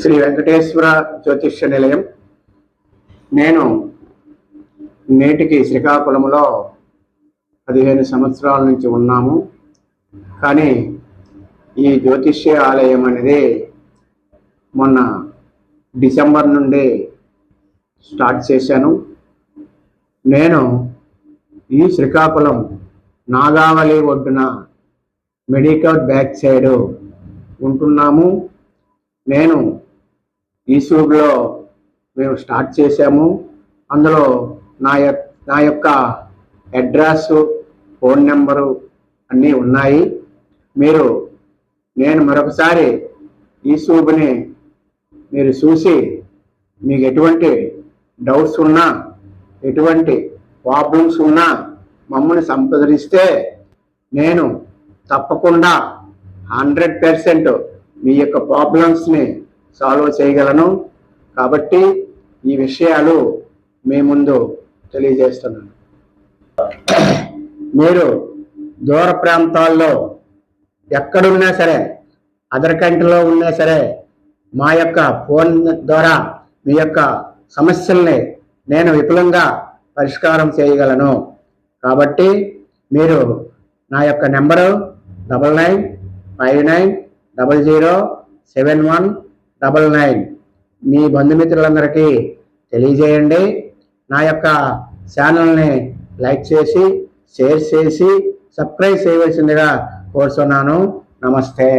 శ్రీ వెంకటేశ్వర జ్యోతిష్య నిలయం. నేను నేటికి శ్రీకాకుళంలో పదిహేను సంవత్సరాల నుంచి ఉన్నాము. కానీ ఈ జ్యోతిష్య ఆలయం అనేది మొన్న డిసెంబర్ నుండి స్టార్ట్ చేశాను. నేను ఈ శ్రీకాకుళం నాగావళి ఒడ్డున మెడికల్ బ్యాక్ సైడ్ ఉంటున్నాము. నేను యూట్యూబ్లో మేము స్టార్ట్ చేశాము. అందులో నా యొక్క నా యొక్క అడ్రస్ ఫోన్ నెంబరు అన్నీ ఉన్నాయి. మీరు నేను మరొకసారి యూట్యూబ్ని మీరు చూసి మీకు ఎటువంటి డౌట్స్ ఉన్నా ఎటువంటి ప్రాబ్లమ్స్ ఉన్నా మమ్మల్ని సంప్రదిస్తే నేను తప్పకుండా హండ్రెడ్ పర్సెంట్ మీ యొక్క ప్రాబ్లమ్స్ని సాల్వ్ చేయగలను. కాబట్టి ఈ విషయాలు మీ ముందు తెలియజేస్తున్నాను. మీరు దూర ప్రాంతాల్లో ఎక్కడున్నా సరే అదర్ కంట్రీలో ఉన్నా సరే మా యొక్క ఫోన్ ద్వారా మీ యొక్క సమస్యల్ని నేను విపులంగా పరిష్కారం చేయగలను. కాబట్టి మీరు నా యొక్క number double nine five nine double zero seven one double nine మీ బంధుమిత్రులందరికీ తెలియజేయండి. నా యొక్క ఛానల్ని లైక్ చేసి షేర్ చేసి సబ్స్క్రైబ్ చేయవలసిందిగా కోరుతున్నాను నమస్తే.